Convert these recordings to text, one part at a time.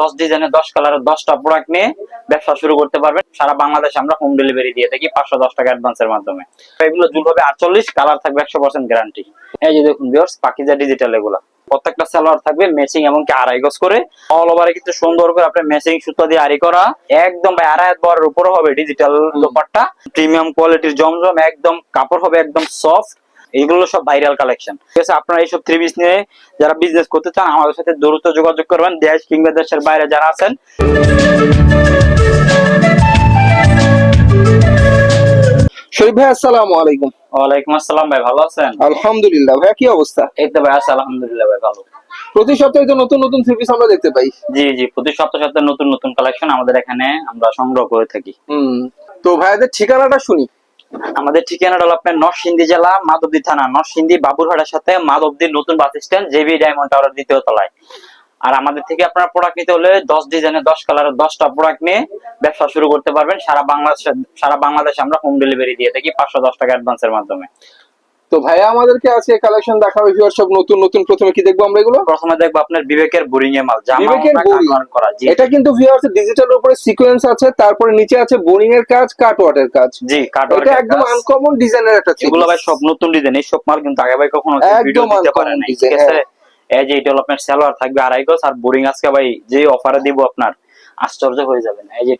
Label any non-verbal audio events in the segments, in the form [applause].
দশ ডিজাইনের দশ কালারের দশটা প্রোডাক্ট নিয়ে ব্যবসা শুরু করতে পারবেন। সারা বাংলাদেশে আমরা হোম ডেলিভারি দিয়ে থাকি পাঁচশো দশ টাকা অ্যাডভান্সের মাধ্যমে। এগুলো জুল হবে আটচল্লিশ কালার থাকবে একশো পার্সেন্ট গ্যারান্টি এই যে দেখুন বিয়ার্স পাকিজা ডিজিটাল এগুলো। প্রত্যেকটা সালোয়ার থাকবে ম্যাচিং এবং কি আড়াই গজ করে। অল ওভারে কিন্তু সুন্দর করে আপনার ম্যাচিং সুতো দিয়ে আড়ি করা। একদম ভাই, আড়াই বরের উপরে হবে ডিজিটাল দোপাট্টা। প্রিমিয়াম কোয়ালিটির জমজম, একদম কাপড় হবে একদম সফট এইগুলো সব ভাইরাল কালেকশন ঠিক আছে আপনারা এইসব থ্রি পিস নিয়ে যারা বিজনেস করতে চান আমাদের সাথে দ্রুত যোগাযোগ করবেন। দেশ কিংবা দেশের বাইরে যারা আছেন। শরীফ ভাই আসসালামু আলাইকুম। ওয়ালাইকুম আসসালাম ভাই ভালো আছেন? আলহামদুলিল্লাহ ভাই কি অবস্থা? এই তো ভাই আছে আলহামদুলিল্লাহ ভাই ভালো। প্রতি সপ্তাহে তো নতুন নতুন থ্রি আমরা দেখতে পাই। জি জি প্রতি সপ্তাহে সপ্তাহে নতুন নতুন কালেকশন আমাদের এখানে আমরা সংগ্রহ করে থাকি। হুম তো ভাইয়াদের ঠিকানাটা শুনি। আমাদের ঠিকানা হলো আপনার জেলা, মাধবদী থানা, নরসিংদী, বাবুরহাটের সাথে মাধবদীর নতুন bus stand JB Diamond Tower দ্বিতীয় তলায়। আর আমাদের থেকে আপনারা প্রোডাক্ট নিতে হলে দশ ডিজাইনের দশ কালারের দশটা প্রোডাক্ট নিয়ে ব্যবসা শুরু করতে পারবেন। সারা বাংলাদেশ সারা বাংলাদেশ আমরা হোম ডেলিভারি দিয়ে থাকি পাঁচশো দশ টাকা অ্যাডভান্সের মাধ্যমে। তো ভাইয়া আমাদেরকে আজকে কালেকশন দেখাবে ভিউয়ার সব নতুন নতুন প্রথমে কি দেখব আমরা এগুলো? প্রথমে দেখব আপনার বিবেকের বোরিং এ মাল জামা বিবেকের করা জি। এটা কিন্তু ভিউয়ার্স ডিজিটাল উপরে সিকোয়েন্স আছে তারপরে নিচে আছে বোরিং এর কাজ কাট ওয়াটের কাজ। জি কাটওয়ার্ক এটা একদম আনকমন ডিজাইনের একটা এগুলো ভাই সব নতুন ডিজাইন এই সব মাল কিন্তু আগে ভাই কখনো ভিডিও দিতে পারে নাই ঠিক আছে? হ্যাঁ। এই যে এটা হলো আপনার সালোয়ার থাকবে আড়াই গজ আর বোরিং আজকে ভাই যে অফারে দিব আপনার আশ্চর্য হয়ে যাবেন। এই যে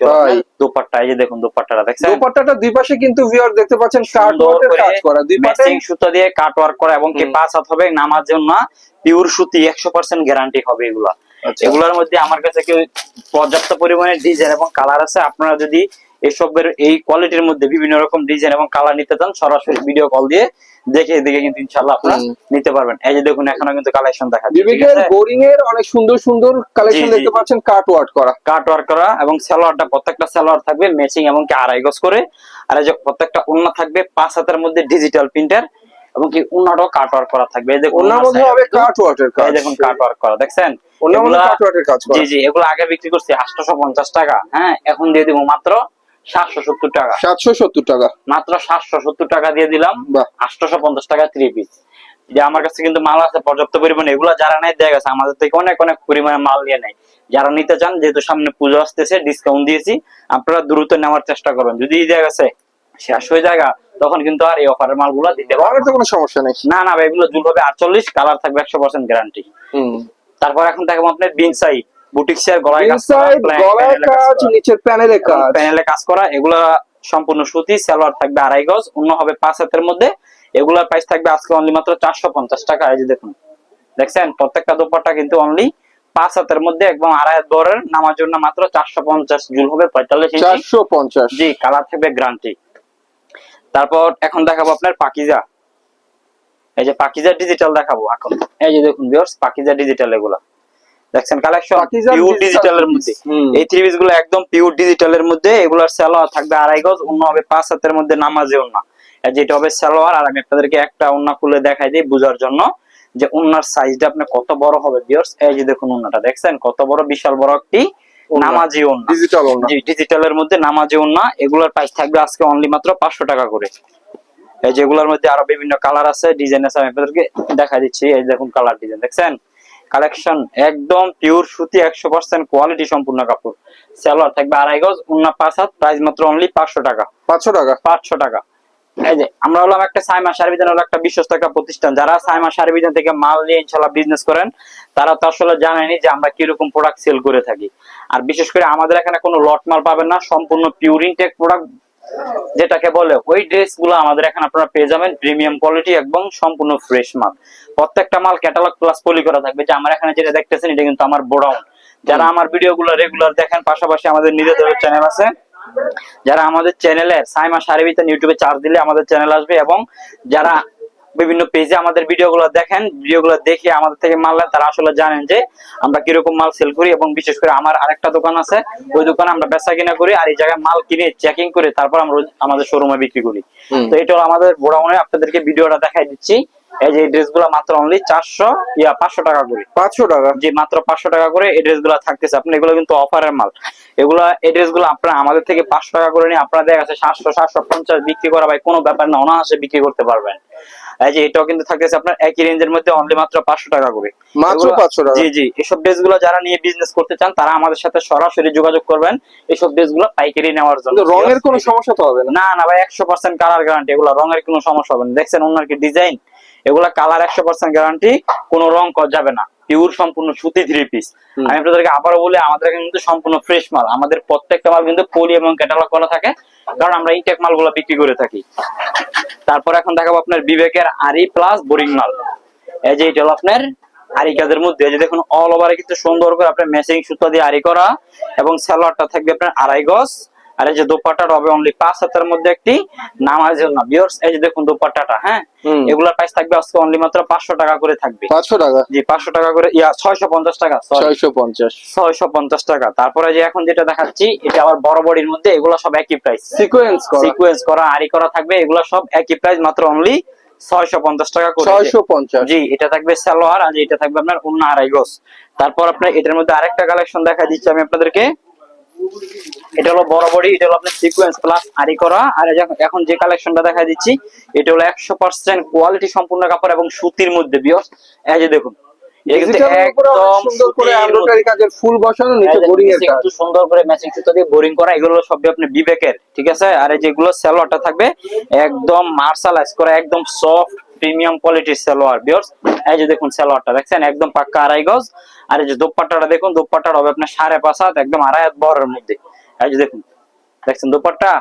দোপাট্টা এই যে দেখুন দোপাট্টাটা দেখছেন? দোপাট্টাটা দুই পাশে কিন্তু ভিউয়ার দেখতে পাচ্ছেন কাট ওয়ার্কের কাজ করা। দুই পাশে সুতো দিয়ে কাট ওয়ার্ক করা এবং কি পাঁচ হাত হবে নামার জন্য পিওর সুতি একশো পার্সেন্ট গ্যারান্টি হবে এগুলা। আচ্ছা। এগুলোর মধ্যে আমার কাছে কি পর্যাপ্ত পরিমাণে ডিজাইন এবং কালার আছে। আপনারা যদি এসবের এই কোয়ালিটির মধ্যে বিভিন্ন রকম ডিজাইন এবং কালার নিতে চান সরাসরি ভিডিও কল দিয়ে দেখে দেখে কিন্তু ইনশাল্লাহ আপনারা নিতে পারবেন। এই যে দেখুন এখনও কিন্তু কালেকশন দেখা যাচ্ছে, বোরিং এর অনেক সুন্দর সুন্দর কালেকশন দেখতে পাচ্ছেন কাট ওয়ার্ক করা। কাট ওয়ার্ক করা এবং সালোয়ারটা প্রত্যেকটা সালোয়ার থাকবে ম্যাচিং এবং কি আড়াই গজ করে। আর এই যে প্রত্যেকটা ওন্না থাকবে পাঁচ হাতের মধ্যে ডিজিটাল প্রিন্টার এবং কি ওন্নাটাও কাট ওয়ার্ক করা থাকবে। এই দেখুন ওন্নার মধ্যে হবে কাট ওয়াটের কাজ এই দেখুন কাট ওয়ার্ক করা দেখছেন? ওনার মধ্যে কাট ওয়াটের কাজ করা। জি জি এগুলো আগে বিক্রি করছি আটশোশো পঞ্চাশ টাকা হ্যাঁ? এখন দিয়ে দিব মাত্র সাতশো সত্তর টাকা। সাতশো সত্তর টাকা। মাত্র সাতশো সত্তর টাকা দিয়ে দিলাম। আটশোশো পঞ্চাশ টাকা থ্রি পিস যে আমার কাছে কিন্তু মাল আছে পর্যাপ্ত পরিমাণে। এগুলো যারা নেয় দেখা গেছে আমাদের থেকে অনেক অনেক পরিমাণে মাল নিয়ে নেয়। যারা নিতে চান যেহেতু সামনে পুজো আসতেছে ডিসকাউন্ট দিয়েছি আপনারা দ্রুত নেওয়ার চেষ্টা করবেন। যদি দেখা গেছে শেষ হয়ে যায় তখন কিন্তু আর এই অফারের মালগুলো দিতে পারবেন তো কোনো সমস্যা নেই। না না ভাই এগুলো জুল হবে আটচল্লিশ কালার থাকবে একশো পার্সেন্ট গ্যারান্টি তারপর এখন দেখাবো আপনার বিনসাই। বুটিক্স এর গলায় কাজ করা, গলায় কাজ নিচের প্যানেলে কাজ। প্যানেলে কাজ করা এগুলা সম্পূর্ণ সুতি সালোয়ার থাকবে আড়াই গজ অন্য হবে পাঁচ হাতের মধ্যে। এগুলার প্রাইস থাকবে আজকে অনলি মাত্র চারশো পঞ্চাশ টাকা এই যে দেখুন। দেখছেন? প্রত্যেকটা দোপাট্টা কিন্তু অনলি পাঁচ হাতের মধ্যে একদম আড়াই হাত বরের নামার জন্য মাত্র চারশো পঞ্চাশ জুল হবে পঁয়তাল্লিশ চারশো পঞ্চাশ। জি কালার থাকবে গ্রান্টি তারপর এখন দেখাবো আপনার পাকিজা। এই যে পাকিজা ডিজিটাল দেখাবো এখন। এই যে দেখুন ভিউয়ার্স পাকিজা ডিজিটাল এগুলা। দেখছেন কালেকশন পিওর ডিজিটালের মধ্যে। এই থ্রি পিসগুলো একদম পিওর ডিজিটালের মধ্যে এগুলার সালোয়ার থাকবে আড়াই গজ অন্য হবে পাঁচ হাতের মধ্যে নামাজে আর যেটা হবে সালোয়ার আর আমি আপনাদেরকে একটা ওন্না খুলে দেখাই দিই বোঝার জন্য যে সাইজটা আপনি কত বড় হবে ভিউয়ার্স এই যে দেখুন ওন্নাটা দেখছেন? কত বড় বিশাল বড় একটি। নামাজি ওন্না ডিজিটাল ওনা জি ডিজিটালের মধ্যে নামাজে ওন্না এগুলোর প্রাইস থাকবে আজকে অনলি মাত্র পাঁচশো টাকা করে। এই যেগুলোর মধ্যে আরও বিভিন্ন কালার আছে ডিজাইন আছে আমি আপনাদেরকে দেখা দিচ্ছি। এই দেখুন কালার ডিজাইন দেখছেন? কালেকশন একদম পিওর সুতি একশো পার্সেন্ট কোয়ালিটি সম্পূর্ণ কাপড়। সালোয়ার থাকবে আড়াই গজ উন্না পাঁচ হাত প্রাইস মাত্র অনলি পাঁচশো টাকা। পাঁচশো টাকা? পাঁচশো টাকা। এই যে আমরা হলাম একটা সাইমা সার্ভিজান হলো একটা বিশ্বস্ত একটা প্রতিষ্ঠান। যারা সাইমা সার্ভিজান থেকে মাল নিয়ে ইনশাল্লাহ বিজনেস করেন তারা তো আসলে জানেনি যে আমরা কীরকম প্রোডাক্ট সেল করে থাকি। আর বিশেষ করে আমাদের এখানে কোনো লট মাল পাবেন না সম্পূর্ণ পিওর ইনটেক প্রোডাক্ট যেটাকে বলে ওই ড্রেসগুলো আমাদের এখানে আপনারা পেয়ে যাবেন। প্রিমিয়াম কোয়ালিটি এবং সম্পূর্ণ ফ্রেশ মাল। প্রত্যেকটা মাল ক্যাটালগ প্লাস পলি করা থাকবে। যে আমার এখানে যেটা দেখতেছেন এটা কিন্তু আমার বোডাউন যারা আমার ভিডিও গুলো রেগুলার দেখেন পাশাপাশি আমাদের নিজেদের চ্যানেল আছে। যারা আমাদের চ্যানেলে সাইমা সারিবিতেন ইউটিউবে চার্জ দিলে আমাদের চ্যানেল আসবে এবং যারা বিভিন্ন পেজে আমাদের ভিডিওগুলো দেখেন। ভিডিওগুলো দেখে আমাদের থেকে মাল নেন তারা আসলে জানেন যে আমরা কীরকম মাল সেল করি এবং বিশেষ করে আমার আরেকটা দোকান আছে। ওই দোকানে আমরা বেচা কিনা করি আর এই জায়গায় মাল কিনে চেকিং করে তারপর আমরা আমাদের শোরুমে বিক্রি করি। তো এটা হলো আমাদের গোডাউনে আপনাদেরকে ভিডিওটা দেখাই দিচ্ছি। এই যে এই ড্রেসগুলো মাত্র অনলি চারশো ইয়া পাঁচশো টাকা করে। পাঁচশো টাকা? যে মাত্র পাঁচশো টাকা করে এই ড্রেসগুলো থাকতেছে। আপনি এগুলো কিন্তু অফারের মাল। এগুলা এই ড্রেসগুলো আপনারা আমাদের থেকে পাঁচশো টাকা করে নিয়ে আপনারা দেখা যাচ্ছে সাতশো সাতশো পঞ্চাশ বিক্রি করা ভাই কোনো ব্যাপার না অনায়াসে বিক্রি করতে পারবেন। এই যে এটাও কিন্তু থাকতেছে আপনার একই রেঞ্জের মধ্যে অনলি মাত্র পাঁচশো টাকা করে। মাত্র পাঁচশো টাকা? জি জি। এসব যারা নিয়ে বিজনেস করতে চান তারা আমাদের সাথে সরাসরি যোগাযোগ করবেন এসব পাইকারি নেওয়ার জন্য। রঙের কোনো সমস্যা তো হবে না। না ভাই একশো পার্সেন্ট কালার গ্যারান্টি এগুলো রঙের কোনো সমস্যা হবে না। দেখছেন ওনার কি ডিজাইন এগুলা কালার একশো পার্সেন্ট গ্যারান্টি কোনো রং করা যাবে না। পিওর সম্পূর্ণ সুতি থ্রি পিস আমি আপনাদেরকে আবারও বলি আমাদের কিন্তু সম্পূর্ণ ফ্রেশ মাল। আমাদের প্রত্যেকটা মাল কিন্তু পলি এবং ক্যাটালগ করা থাকে। কারণ আমরা ইনটেক মালগুলো বিক্রি করে থাকি। তারপর এখন দেখাবো আপনার বিবেকের আরি প্লাস বোরিং মাল। এই যে এটা হলো আপনার আরি কাজের মধ্যে যে দেখুন অল ওভারে কিন্তু সুন্দর করে আপনার মেশিং সুতা দিয়ে আরি করা এবং সালোয়ারটা থাকবে আপনার আড়াই গজ। আর এই যে দোপাট্টাটা হবে অনলি পাঁচ হাতের মধ্যে একটি নামাজ না বিয়ার্স এই যে দেখুন দোপাট্টাটা হ্যাঁ? হুম। এগুলোর প্রাইস থাকবে আজকে অনলি মাত্র পাঁচশো টাকা করে থাকবে। পাঁচশো টাকা? জি পাঁচশো টাকা করে ইয়া ছয়শো পঞ্চাশ টাকা। ছয়শো পঞ্চাশ। ছয়শো পঞ্চাশ টাকা। তারপরে যে এখন যেটা দেখাচ্ছি এটা আবার বড় বডির মধ্যে এগুলো সব একই প্রাইস সিকোয়েন্স করা। সিকোয়েন্স করা আরি করা থাকবে এগুলো সব একই প্রাইস মাত্র অনলি ছয়শো পঞ্চাশ টাকা করে। ছয়শো পঞ্চাশ। জি এটা থাকবে সালোয়ার আর এটা থাকবে আপনার অন্য আড়াই গজ। তারপর আপনার এটার মধ্যে আরেকটা কালেকশন দেখা দিচ্ছি আমি আপনাদেরকে। এটা হলো বড় বডি এটা হলো আপনার সিকোয়েন্স প্লাস আরি করা। আর এখন যে কালেকশনটা দেখা দিচ্ছি এটা হলো একশো পার্সেন্ট কোয়ালিটি সম্পূর্ণ কাপড় এবং সুতির মধ্যে বিয়স এই যে দেখুন সুন্দর করে বোরিং করে ম্যাচিং সুতো দিয়ে বোরিং করা এগুলো আপনি বিবেকের ঠিক আছে? আর এই যেগুলো থাকবে একদম মার্শালাইজ করা একদম সফট প্রিমিয়াম কোয়ালিটির সালোয়ার বিয়ার্স এই যে দেখুন সালোয়ারটা দেখছেন? একদম পাক্কা আড়াই গজ। আর এই যে দোপাট্টাটা দেখুন দোপাট্টাটা হবে আপনার সাড়ে পাঁচ হাত একদম আড়াই হাত বরের মধ্যে। এই যে দেখুন দেখছেন দোপাট্টা?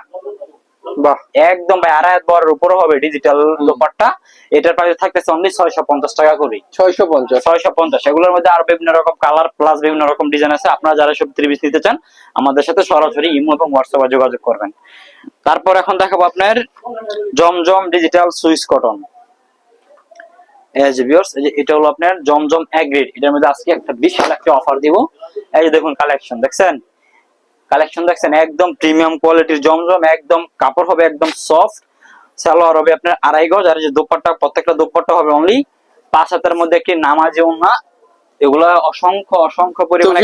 বাহ! একদম ভাই আড়াই হাত বরের উপরে হবে ডিজিটাল দোপাট্টা। এটার প্রাইস থাকতেছে অনলি ছয়শো পঞ্চাশ টাকা করে। ছয়শো পঞ্চাশ। ছয়শো পঞ্চাশ। এগুলোর মধ্যে আরও বিভিন্ন রকম কালার প্লাস বিভিন্ন রকম ডিজাইন আছে। আপনারা যারা সব ত্রিবিশ নিতে চান আমাদের সাথে সরাসরি ইমো এবং হোয়াটসঅ্যাপে যোগাযোগ করবেন। তারপর এখন দেখাবো আপনার জমজম ডিজিটাল সুইস কটন। এই যে viewers, এই যে এটা হলো আপনার জমজম অ্যাগ্রিড এটার মধ্যে আজকে একটা বিশাল একটা অফার দিব। এই যে দেখুন কালেকশন দেখছেন? কালেকশন দেখছেন? একদম প্রিমিয়াম কোয়ালিটির জমজম একদম কাপড় হবে একদম সফট সালোয়ার হবে আপনার আড়াই গজ আর এই যে দোপাট্টা প্রত্যেকটা দোপাট্টা হবে অনলি পাঁচ হাতের মধ্যে একটি নামাজি না এগুলা অসংখ্য অসংখ্য পরিমাণে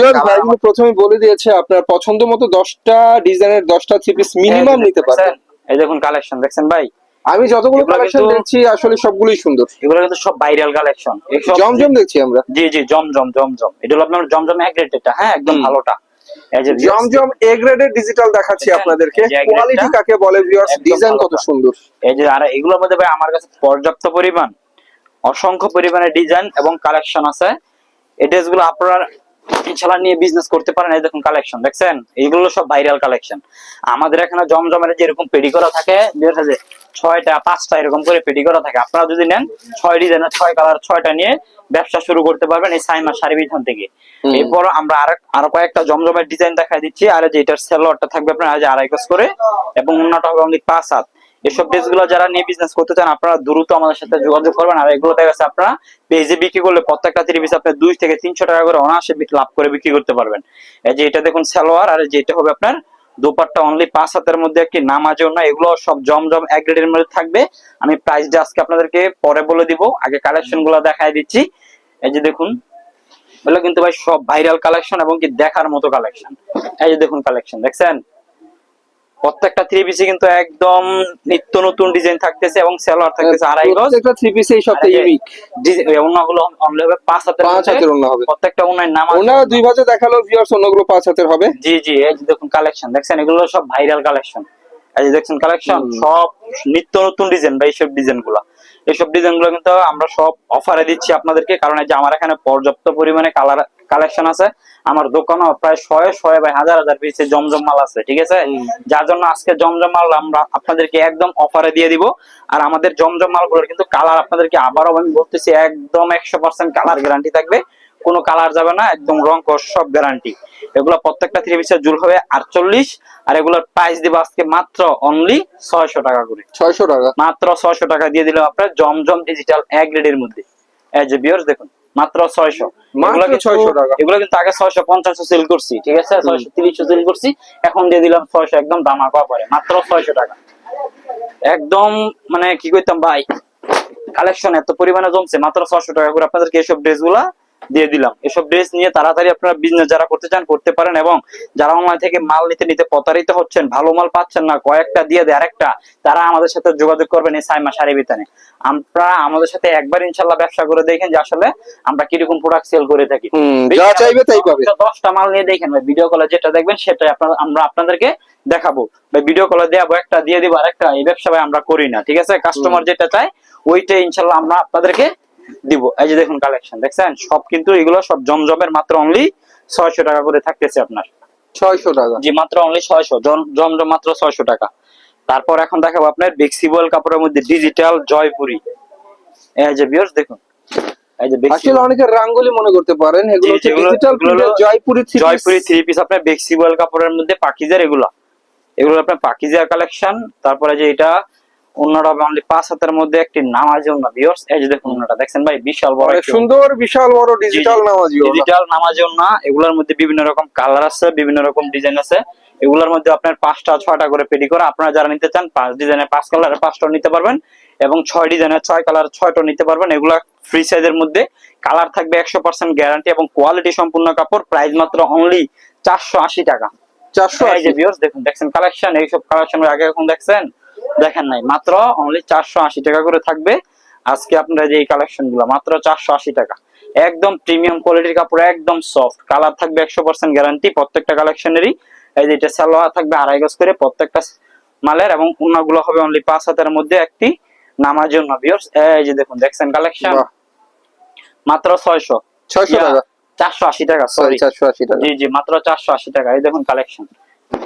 প্রথমে বলে দিয়েছে আপনার পছন্দ মতো দশটা ডিজাইনের দশটা থ্রি পিস মিনিমাম নিতে পারবেন? এই দেখুন কালেকশন দেখছেন ভাই? আমি যতগুলো কালেকশন দেখছি আসলে সবগুলোই সুন্দর। এগুলো কিন্তু সব ভাইরাল কালেকশন জমজম দেখছি আমরা। জি জি জমজম জমজম। এটা হলো আপনার জমজম এক রেটেরটা হ্যাঁ একদম ভালোটা। জমজম এ গ্রেডের ডিজিটাল দেখাচ্ছি আপনাদেরকে। এই যে A grade কোয়ালিটি কাকে বলে ভিউয়ার্স ডিজাইন কত সুন্দর। এই যে আর এগুলোর মধ্যে ভাই আমার কাছে পর্যাপ্ত পরিমাণ অসংখ্য পরিমাণে ডিজাইন এবং কালেকশন আছে। এই ড্রেসগুলো আপনারা ইনশাল্লাহ নিয়ে বিজনেস করতে পারেন। এই দেখুন কালেকশন দেখছেন? এইগুলো সব ভাইরাল কালেকশন আমাদের এখানে জমজমের যেরকম পেডি করা থাকে ছয়টা পাঁচটা এরকম করে পেডি করা থাকে। আপনারা যদি নেন ছয় ডিজাইনের ছয় কালার ছয়টা নিয়ে ব্যবসা শুরু করতে পারবেন এই সাইমা শাড়ি বিধান থেকে। এরপর আমরা আর আরও কয়েকটা জমজমের ডিজাইন দেখা দিচ্ছি। আর যে এটার সেলোয়ারটা থাকবে আপনার আজ আড়াই গজ করে এবং অন্যটা হবে অনলি পাঁচ হাত। এসব ড্রেসগুলো যারা নিয়ে বিজনেস করতে চান আপনারা দ্রুত আমাদের সাথে যোগাযোগ করবেন। আর এগুলো দেখা যাচ্ছে আপনারা পেজে বিক্রি করলে প্রত্যেকটা থ্রি পিস আপনি দুই থেকে তিনশো টাকা করে অনায়াসে লাভ করে বিক্রি করতে পারবেন। এই যে এটা দেখুন সালোয়ার আর এই যে এটা হবে আপনার দুপাট্টা অনলি পাঁচ হাতের মধ্যে একটি নামাজও না এগুলো সব জমজম এক গ্রেডের মধ্যে থাকবে। আমি প্রাইসটা আজকে আপনাদেরকে পরে বলে দিব, আগে কালেকশনগুলো দেখাই দিচ্ছি। এই যে দেখুন, এগুলো কিন্তু ভাই সব ভাইরাল কালেকশন এবং কি দেখার মতো কালেকশন এই যে দেখুন কালেকশন দেখছেন? প্রত্যেকটা থ্রি পিসে কিন্তু একদম নিত্য নতুন ডিজাইন থাকতেছে এবং সেলোয়ার থাকতেছে আড়াই গজ। প্রত্যেকটা থ্রি পিস এই সপ্তাহে ইউনিক অন্যগুলো অনলি হবে পাঁচ হাতের পাঁচ হাতের অন্য হবে। প্রত্যেকটা অন্যান্য নাম ওনারা দুই ভাজে দেখাল ভিউয়ার্স অন্যগুলো পাঁচ হাতের হবে। জি জি এই দেখুন কালেকশন দেখছেন এগুলো সব ভাইরাল কালেকশন এই দেখছেন কালেকশন সব নিত্য নতুন ডিজাইন বা এইসব ডিজাইনগুলা। এইসব ডিজাইনগুলো কিন্তু আমরা সব অফারে দিচ্ছি আপনাদেরকে কারণ এই যে আমার এখানে পর্যাপ্ত পরিমাণে কালার কালেকশন আছে। আমার দোকানে প্রায় শয়ে শয়ে বা হাজার হাজার পিসে জমজম মাল আছে ঠিক আছে? যার জন্য আজকে জমজম মাল আমরা আপনাদেরকে একদম অফারে দিয়ে দিব। আর আমাদের জমজম মালগুলোর কিন্তু কালার আপনাদেরকে আবারও আমি বলতেছি একদম একশো পার্সেন্ট কালার গ্যারান্টি থাকবে। কোনো কালার যাবে না একদম রং সব গ্যারান্টি এগুলো প্রত্যেকটা থ্রি পিসের জুল হবে আটচল্লিশ আর এগুলোর প্রাইস দিব আজকে মাত্র অনলি ছয়শো টাকা করে। ছয়শো টাকা? মাত্র ছয়শো টাকা দিয়ে দিলাম আপনার জমজম ডিজিটাল এক গ্রেডের মধ্যে। এজ এ বিয়ার্স দেখুন। মাত্র ছয়শো। ছয়শো এগুলো কিন্তু 600 টাকা। এগুলো কিন্তু আগে ছয়শো পঞ্চাশ সেল করছি ঠিক আছে? ছয়শো সেল করছি এখন দিয়ে দিলাম ছয়শো একদম দামা পরে মাত্র ছয়শো টাকা। একদম মানে কি করতাম ভাই কালেকশন এত পরিমাণে জমছে মাত্র ছয়শো টাকা করে আপনাদেরকে এইসব ড্রেসগুলা দিয়ে দিলাম। এসব ড্রেস নিয়ে তাড়াতাড়ি আপনারা বিজনেস যারা করতে চান করতে পারেন এবং যারা অনলাইন থেকে মাল নিতে নিতে প্রতারিত হচ্ছেন ভালো মাল পাচ্ছেন না কয়েকটা দিয়ে দেয় আরেকটা তারা আমাদের সাথে যোগাযোগ করবেন এই সাইমা শাড়ি বিতানে আমরা আমাদের সাথে একবার ইনশাল্লাহ ব্যবসা করে দেখেন যে আসলে আমরা কীরকম প্রোডাক্ট সেল করে থাকি। যা চাইবে তাই পাবে। দশটা মাল নিয়ে দেখেন ভাই ভিডিও কলে যেটা দেখবেন সেটাই আপনার আমরা আপনাদেরকে দেখাবো। ভাই ভিডিও কলে দেবো একটা দিয়ে দিব আরেকটা এই ব্যবসা ভাই আমরা করি না ঠিক আছে? কাস্টমার যেটা চায় ওইটাই ইনশাল্লাহ আমরা আপনাদেরকে দিব। এই যে দেখুন কালেকশন দেখছেন? সব কিন্তু এগুলো সব জমজমের মাত্র অনলি ছয়শো টাকা করে থাকতেছে আপনার। ছয়শো টাকা। জি মাত্র অনলি ছয়শো। জমজম মাত্র ছয়শো টাকা। তারপর এখন দেখাবো আপনার বেক্সিবল কাপড়ের মধ্যে ডিজিটাল জয়পুরি। এই যে বিয়ার্স দেখুন। এই যে আসলে অনেকে রাঙ্গুলি মনে করতে পারেন এগুলো জি, হচ্ছে digital Jaipuri three Jaipuri three piece আপনার বেক্সিবল কাপড়ের মধ্যে পাকিজার এগুলো। এগুলো আপনার পাকিজার কালেকশন তারপরে যে এটা অন্যটা অনলি পাঁচ হাতের মধ্যে একটি নামাজি অন্য ভিউয়ার্স এই যে দেখুন অন্যটা দেখছেন ভাই? বিশাল বড় সুন্দর বিশাল বড় ডিজিটাল নামাজি। ডিজিটাল নামাজি এগুলোর মধ্যে বিভিন্ন রকম কালার আছে বিভিন্ন রকম ডিজাইন আছে। এগুলোর মধ্যে আপনার পাঁচটা ছয়টা করে পেডি করে আপনারা যারা নিতে চান পাঁচ ডিজাইনের পাঁচ কালারের পাঁচটা নিতে পারবেন এবং ছয় ডিজাইনের ছয় কালার ছয়টা নিতে পারবেন। এগুলা ফ্রি সাইজের মধ্যে। কালার থাকবে একশো পার্সেন্ট গ্যারান্টি এবং কোয়ালিটি সম্পূর্ণ কাপড় প্রাইস মাত্র অনলি চারশো আশি টাকা। চারশো দেখুন দেখছেন কালেকশন এইসব কালেকশন আগে এখন দেখছেন? দেখেন নাই মাত্র অনলি চারশো আশি টাকা করে থাকবে। আজকে আপনারা যে এই কালেকশনগুলো মাত্র চারশো আশি টাকা। একদম প্রিমিয়াম কোয়ালিটির কাপড় একদম সফট কালার থাকবে একশো পার্সেন্ট গ্যারান্টি প্রত্যেকটা কালেকশনেরই এই যে এটা সালোয়ার থাকবে আড়াই গজ করে প্রত্যেকটা মালের এবং অন্যগুলো হবে অনলি পাঁচ হাতের মধ্যে একটি নামার জন্য এই যে দেখুন দেখছেন কালেকশন মাত্র ছয়শো। ছয়শো টাকা? চারশো আশি টাকা সরি চারশো আশি টাকা। জি জি মাত্র চারশো আশি টাকা। এই দেখুন কালেকশন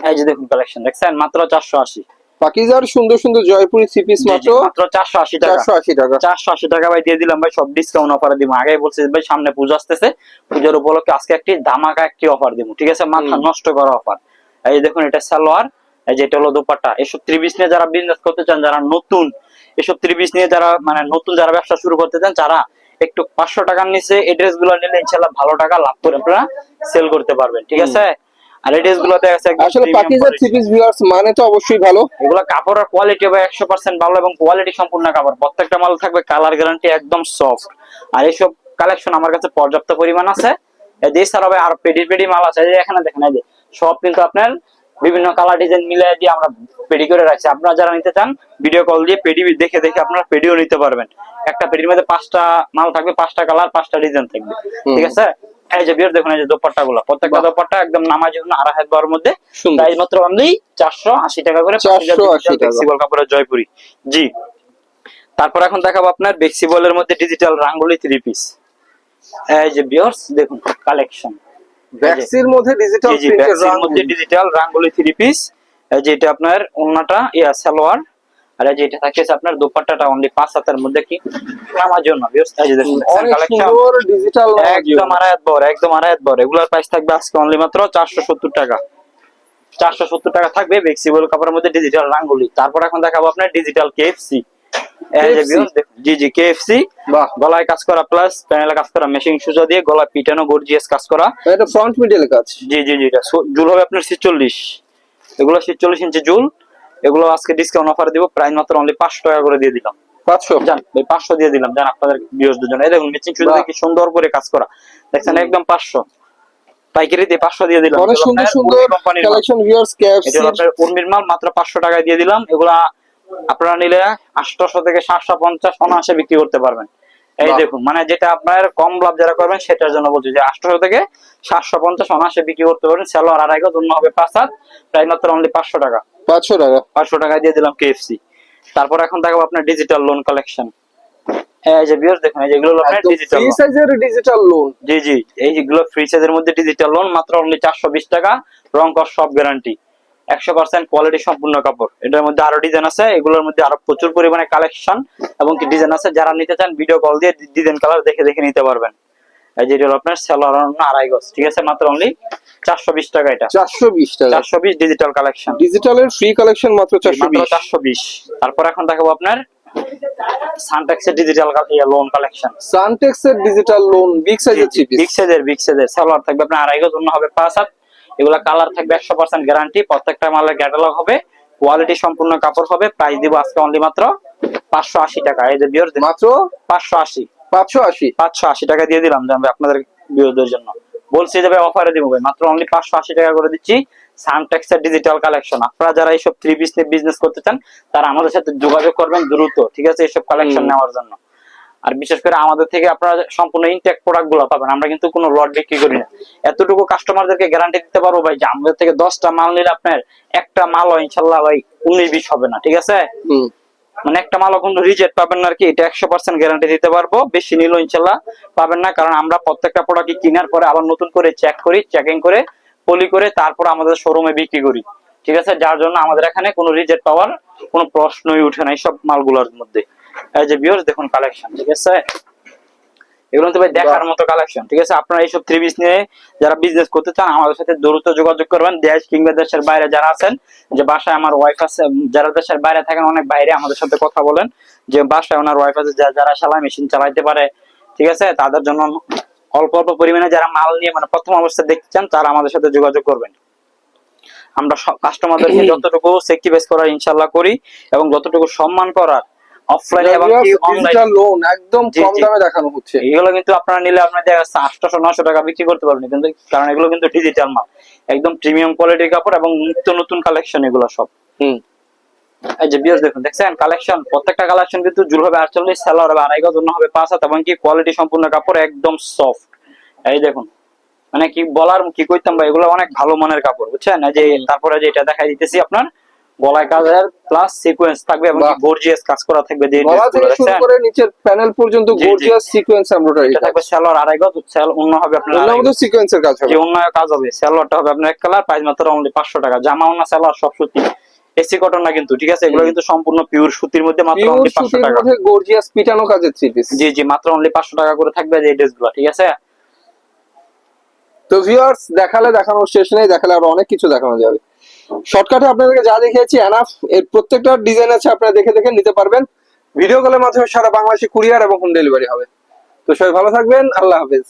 এই যে দেখুন কালেকশন দেখছেন? মাত্র চারশো আশি। পাকিজার সুন্দর সুন্দর জয়পুরি থ্রি পিস মাত্র চারশো আশি টাকা। চারশো আশি টাকা। চারশো আশি টাকা ভাই দিয়ে দিলাম ভাই সব ডিসকাউন্ট অফার দিব আগে বলছি ভাই সামনে পুজো আসতেছে। পুজোর উপলক্ষে আজকে একটি ধামাকা একটি অফার দিব ঠিক আছে? মাথা নষ্ট করা অফার এই দেখুন এটা সালোয়ার এই যে এটা হলো দোপাট্টা। এসব ত্রিবিশ নিয়ে যারা বিজনেস করতে চান যারা নতুন এসব ত্রিবিশ নিয়ে যারা মানে নতুন যারা ব্যবসা শুরু করতে চান যারা একটু পাঁচশো টাকার নিচে এই ড্রেসগুলো নিলে ইনশাল্লাহ ভালো টাকা লাভ করে আপনারা সেল করতে পারবেন ঠিক আছে? আর এই আসলে পাকিজার। থ্রি পিস ভিউয়ার্স মানে তো অবশ্যই ভালো। এগুলো কাপড়ের কোয়ালিটি হবে একশো পার্সেন্ট ভালো এবং কোয়ালিটি সম্পূর্ণ কাপড় প্রত্যেকটা মাল থাকবে কালার গ্যারান্টি একদম সফট আর এইসব কালেকশন আমার কাছে পর্যাপ্ত পরিমাণ আছে। এই ছাড়া হবে আর পেডি পেডি মাল আছে। এই এখানে দেখেন এই যে সব কিন্তু আপনার বিভিন্ন কালার ডিজাইন মিলিয়ে দিয়ে আমরা পেডি করে রাখছি। আপনারা যারা নিতে চান ভিডিও কল দিয়ে পেডি দেখে দেখে আপনারা পেডিও নিতে পারবেন। একটা পেডির মধ্যে পাঁচটা মাল থাকবে পাঁচটা কালার পাঁচটা ডিজাইন থাকবে। ঠিক আছে? এই যে বিয়ার দেখুন এই যে দোপাট্টা গুলো প্রত্যেকটা দোপাট্টা একদম নামাজ আড়াই হাত বড় মধ্যে। মাত্র অনলি চারশো আশি টাকা করে 480 ফ্লেক্সিবল কাপড়ের জয়পুরি। জি। তারপর এখন দেখাবো আপনার ফ্লেক্সিবলের মধ্যে ডিজিটাল রাঙ্গুলি থ্রি পিস এই যে বিয়ার্স দেখুন কালেকশন ভ্যাক্সির মধ্যে ডিজিটাল ডিজিটাল রাঙ্গুলি। থ্রি পিস এই যে এটা আপনার ওন্নাটা ইয়া সালোয়ার। আর এই যে এটা থাকছে আপনার দোপাট্টাটা অনলি পাঁচ হাতের মধ্যে কি আমার জন্য একদম আড়াইত বর একদম বর এগুলোর প্রাইস থাকবে আজকে অনলি মাত্র চারশো সত্তর টাকা। চারশো সত্তর টাকা থাকবে ফ্লেক্সিবল কাপড়ের মধ্যে ডিজিটাল রাঙ্গুলি। তারপর এখন দেখাবো আপনার ডিজিটাল কেএফসি? জি জি কেএফসি বাহ। গলায় কাজ করা প্লাস প্যানেলে কাজ করা মেশিন সুজা দিয়ে গলায় পিটানো গর্জিয়াস কাজ করা। এটা ফ্রন্ট মিডল কাজ। জি জি জি এটা জুল হবে আপনার ছিচল্লিশ। এগুলো ছিচল্লিশ ইঞ্চি জুল এগুলো আজকে ডিসকাউন্ট অফার দিব প্রাইস মাত্র অনলি পাঁচশো টাকা করে দিয়ে দিলাম। পাঁচশো? জান ভাই পাঁচশো দিয়ে দিলাম জান আপনাদের বিয়সদের জন্য। এই দেখুন মেচিং। দিয়ে কি সুন্দর করে কাজ করা। দেখছেন একদম পাঁচশো। পাইকারি দিয়ে পাঁচশো দিয়ে দিলাম। অনেক সুন্দর সুন্দর কালেকশন ভিউয়ার্স ক্যাপস এটা আপনার উর্মির মাল মাত্র পাঁচশো টাকায় দিয়ে দিলাম। এগুলা আপনারা নিলে আটশো থেকে সাতশো পঞ্চাশ অনায়াসে বিক্রি করতে পারবেন। এই দেখুন মানে যেটা আপনার কম লাভ যারা করবেন সেটার জন্য বলছি যে আটশো থেকে সাতশো পঞ্চাশ অনায়াসে বিক্রি করতে পারবেন। সেলোয়ার আড়াই গজ অন্য হবে পাঁচ হাত। প্রায় মাত্র অনলি পাঁচশো টাকা। পাঁচশো টাকা। পাঁচশো টাকায় দিয়ে দিলাম কেএফসি তারপর এখন দেখাবো আপনার ডিজিটাল লোন কালেকশন এই যে বিয়ার্স দেখুন এই যেগুলো আপনার ডিজিটাল ফ্রি সাইজের ডিজিটাল লোন জি জি এই যেগুলো ফ্রি সাইজের মধ্যে ডিজিটাল লোন মাত্র অনলি চারশো বিশ টাকা রং কর সব গ্যারান্টি একশো পার্সেন্ট কোয়ালিটি সম্পূর্ণ কাপড়। এটার মধ্যে আরও ডিজাইন আছে এগুলোর মধ্যে আরও প্রচুর পরিমাণে কালেকশন এবং কি ডিজাইন আছে যারা নিতে চান ভিডিও কল দিয়ে ডিজাইন কালার দেখে দেখে নিতে পারবেন। এই যে হলো আপনার সেলার আড়াই গজ ঠিক আছে? মাত্র অনলি চারশো বিশ টাকা এটা। চারশো বিশ টাকা। চারশো বিশ ডিজিটাল কালেকশন ডিজিটালের ফ্রি কালেকশন মাত্র চারশো বিশ। চারশো বিশ। তারপর এখন দেখাবো আপনার সানটেক্সের ডিজিটাল লোন কালেকশন সানটেক্স এর ডিজিটাল লোন বিগ সাইজের থ্রি পিস বিগ সাইজের বিগ সাইজের সালোয়ার থাকবে আপনার আড়াই গজ অন্য হবে পাঁচ হাত। এগুলা কালার থাকবে একশো পার্সেন্ট গ্যারান্টি প্রত্যেকটা মালের ক্যাটালগ হবে। কোয়ালিটি সম্পূর্ণ কাপড় হবে। প্রাইস দিব আজকে অনলি মাত্র পাঁচশো আশি টাকা। এই যে বিয়র মাত্র? পাঁচশো আশি। পাঁচশো আশি? পাঁচশো আশি টাকা দিয়ে দিলাম জানবে আপনাদের বিরোধের জন্য। বলছি যে ভাই অফারে দিব ভাই। মাত্র অনলি পাঁচশো আশি টাকা করে দিচ্ছি সানটেক্সের ডিজিটাল কালেকশন আপনারা যারা এইসব থ্রি পিস নিয়ে বিজনেস করতে চান তারা আমাদের সাথে যোগাযোগ করবেন দ্রুত ঠিক আছে এইসব কালেকশন নেওয়ার জন্য। আর বিশেষ করে আমাদের থেকে আপনারা সম্পূর্ণ ইনটেক প্রোডাক্টগুলো পাবেন। আমরা কিন্তু কোনো লট বিক্রি করি না। এতটুকু কাস্টমারদেরকে গ্যারান্টি দিতে পারব ভাই যে আমাদের থেকে দশটা মাল নিলে আপনার একটা মালও ইনশাল্লাহ ভাই উনিশ বিশ হবে না ঠিক আছে? মানে একটা মালও কোনো রিজেক্ট পাবেন না আর কি, এটা একশো পার্সেন্ট গ্যারান্টি দিতে পারব। বেশি নিল ইনশাল্লাহ পাবেন না, কারণ আমরা প্রত্যেকটা প্রোডাক্ট কেনার পরে আবার নতুন করে চেক করি চেকিং করে পলি করে তারপর আমাদের শোরুমে বিক্রি করি। ঠিক আছে? যার জন্য আমাদের এখানে কোনো রিজেক্ট পাওয়ার কোনো প্রশ্নই উঠে না এইসব মালগুলোর মধ্যে। এই যে বিয়র্স দেখুন কালেকশন ঠিক আছে? এগুলো তো ভাই দেখার মতো কালেকশন ঠিক আছে? আপনারা এইসব থ্রি পিস নিয়ে যারা বিজনেস করতে চান আমাদের সাথে দ্রুত যোগাযোগ করবেন। দেশ কিংবা দেশের বাইরে যারা আছেন যে বাসায় আমার ওয়াইফ আছে যারা দেশের বাইরে থাকেন অনেক বাইরে আমাদের সাথে কথা বলেন। যে বাসায় ওনার ওয়াইফ আছে যারা সেলাই মেশিন চালাইতে পারে ঠিক আছে? তাদের জন্য অল্প অল্প পরিমাণে যারা মাল নিয়ে মানে প্রথম অবস্থায় দেখতে চান তারা আমাদের সাথে যোগাযোগ করবেন। আমরা কাস্টমারদেরকে [clears throat] যতটুকু সেক্টিভাইজ করার ইনশাল্লাহ করি এবং যতটুকু সম্মান করার অফলাইনে এবং অনলাইনে ডিজিটাল লোন একদম কম। দামে দেখানো হচ্ছে। এগুলো কিন্তু আপনারা নিলে আপনার দেখা যাচ্ছে আটশো নশো টাকা বিক্রি করতে পারবেন। কিন্তু কারণ এগুলো কিন্তু ডিজিটাল মাল। একদম প্রিমিয়াম কোয়ালিটির কাপড় এবং নিত্য নতুন কালেকশন এগুলো সব। হুম। এই যে বিয়াস দেখুন দেখছেন? কালেকশন প্রত্যেকটা কালেকশন কিন্তু জুল হবে আটচল্লিশ সেলার হবে আড়াই গজ হবে পাঁচ হাত এবং কি কোয়ালিটি সম্পূর্ণ কাপড় একদম সফট এই দেখুন মানে কি বলার কি কইতাম ভাই এগুলো অনেক ভালো মানের কাপড় বুঝছেন? যে তারপরে যে এটা দেখাই দিতেছি আপনার গলায় কাজের প্লাস সিকোয়েন্স থাকবে এবং গর্জিয়াস কাজ করা থাকবে দিয়ে গলা থেকে শুরু করে নিচের প্যানেল পর্যন্ত। গর্জিয়াস সিকোয়েন্স এমব্রয়ডারি এটা থাকবে সেলোয়ার আড়াই গজ সেল অন্য হবে আপনার মধ্যে সিকোয়েন্সের কাজ হবে। যে অন্যায় কাজ হবে। স্যালোয়ারটা হবে আপনার এক কালার প্রাইস মাত্র অনলি পাঁচশো টাকা। জামা অন্য স্যালোয়ার সব সুতি। এসি কটন না কিন্তু ঠিক আছে? এগুলো কিন্তু সম্পূর্ণ পিওর সুতির মধ্যে মাত্র অনলি পাঁচশো সুতির টাকা। মধ্যে গর্জিয়াস পিটানো কাজের থ্রি পিস জি জি মাত্র অনলি পাঁচশো টাকা করে থাকবে যে ড্রেসগুলো ঠিক আছে? তো ভিউয়ার্স দেখালে দেখানোর শেষ নেই দেখালে আরও অনেক কিছু দেখানো যাবে। শর্টকাটে আপনাদেরকে যা দেখিয়েছি এনাফ এর প্রত্যেকটা ডিজাইন আছে, আপনারা দেখে দেখে নিতে পারবেন। ভিডিও কলের মাধ্যমে সারা বাংলাদেশে কুরিয়ার এবং হোম ডেলিভারি হবে। তো সবাই ভালো থাকবেন, আল্লাহ হাফেজ।